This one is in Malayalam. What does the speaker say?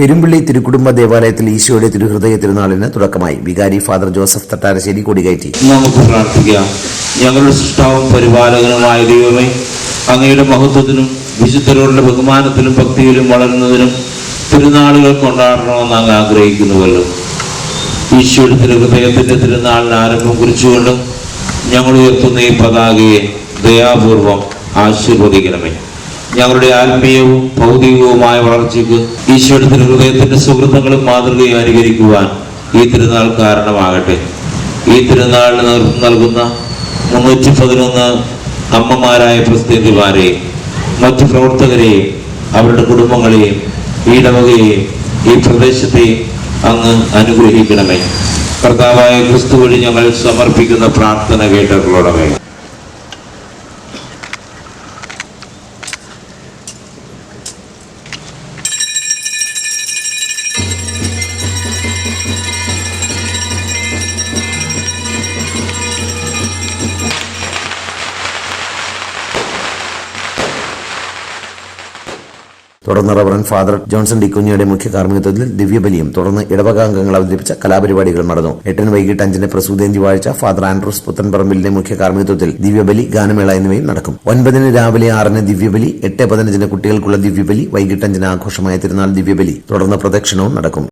പെരുമ്പള്ളി തിരുക്കുടുംബ ദേവാലയത്തിൽ ഈശോയുടെ തിരുഹൃദയ തിരുനാളിന് തുടക്കമായി. വികാരി ഫാദർ ജോസഫ് തട്ടാരശ്ശേരി കൊടികയറ്റി. നമുക്ക് പ്രാർത്ഥിക്കാം. ഞങ്ങളുടെ സൃഷ്ടാവും പരിപാലകനുമായ ദൈവമേ അങ്ങയുടെ മഹത്വത്തിനും വിശുദ്ധരോടുള്ള ബഹുമാനത്തിലും ഭക്തിയിലും വളരുന്നതിനും തിരുനാളുകൾ കൊണ്ടാടണമെന്ന് അങ്ങ് ആഗ്രഹിക്കുന്നുവല്ലോ. ഈശോയുടെ തിരുഹൃദയത്തിന്റെ തിരുനാളിന് ആരംഭം കുറിച്ചുകൊണ്ടും ഞങ്ങൾ ഉയർത്തുന്ന ഈ പതാകയെ ദയാപൂർവം ആശീർവദിക്കണമേ. ഞങ്ങളുടെ ആത്മീയവും ഭൗതികവുമായ വളർച്ചയ്ക്ക് ഈശ്വരത്തിന്റെ ഹൃദയത്തിന്റെ സുഹൃത്തുക്കളും മാതൃകയും അനുകരിക്കുവാൻ ഈ തിരുനാൾ കാരണമാകട്ടെ. ഈ തിരുനാളിന് നേതൃത്വം നൽകുന്ന മുന്നൂറ്റി പതിനൊന്ന് അമ്മമാരായ പ്രസിദ്ധിമാരെയും മറ്റു പ്രവർത്തകരെയും അവരുടെ കുടുംബങ്ങളെയും ഈടവകയെയും ഈ പ്രദേശത്തെയും അങ്ങ് അനുഗ്രഹിക്കണമേ. കർത്താവായ ക്രിസ്തു വഴി ഞങ്ങൾ സമർപ്പിക്കുന്ന പ്രാർത്ഥന കേട്ടക്കളോടമേ തുടർന്ന് റവറൻ ഫാദർ ജോൺസൺ ഡിക്കുഞ്ഞയുടെ മുഖ്യ കാർമ്മികത്വത്തിൽ ദിവ്യബലിയും തുടർന്ന് ഇടവകാംഗങ്ങൾ അവതരിപ്പിച്ച കലാപരിപാടികൾ നടന്നു. എട്ടിന് വൈകിട്ട് അഞ്ചിന് പ്രസൂതേന്തി വാഴ്ച ഫാദർ ആൻഡ്രൂസ് പുത്തൻപറമ്പിലിന്റെ മുഖ്യ കാർമ്മികത്വത്തിൽ ദിവ്യബലി ഗാനമേള എന്നിവയും നടക്കും. ഒൻപതിന് രാവിലെ ആറിന് ദിവ്യബലി എട്ട് പതിനഞ്ചിന് കുട്ടികൾക്കുള്ള ദിവ്യബലി വൈകിട്ട് അഞ്ചിന് ആഘോഷമായ തിരുനാൾ ദിവ്യബലി തുടർന്ന് പ്രദക്ഷിണവും നടക്കും.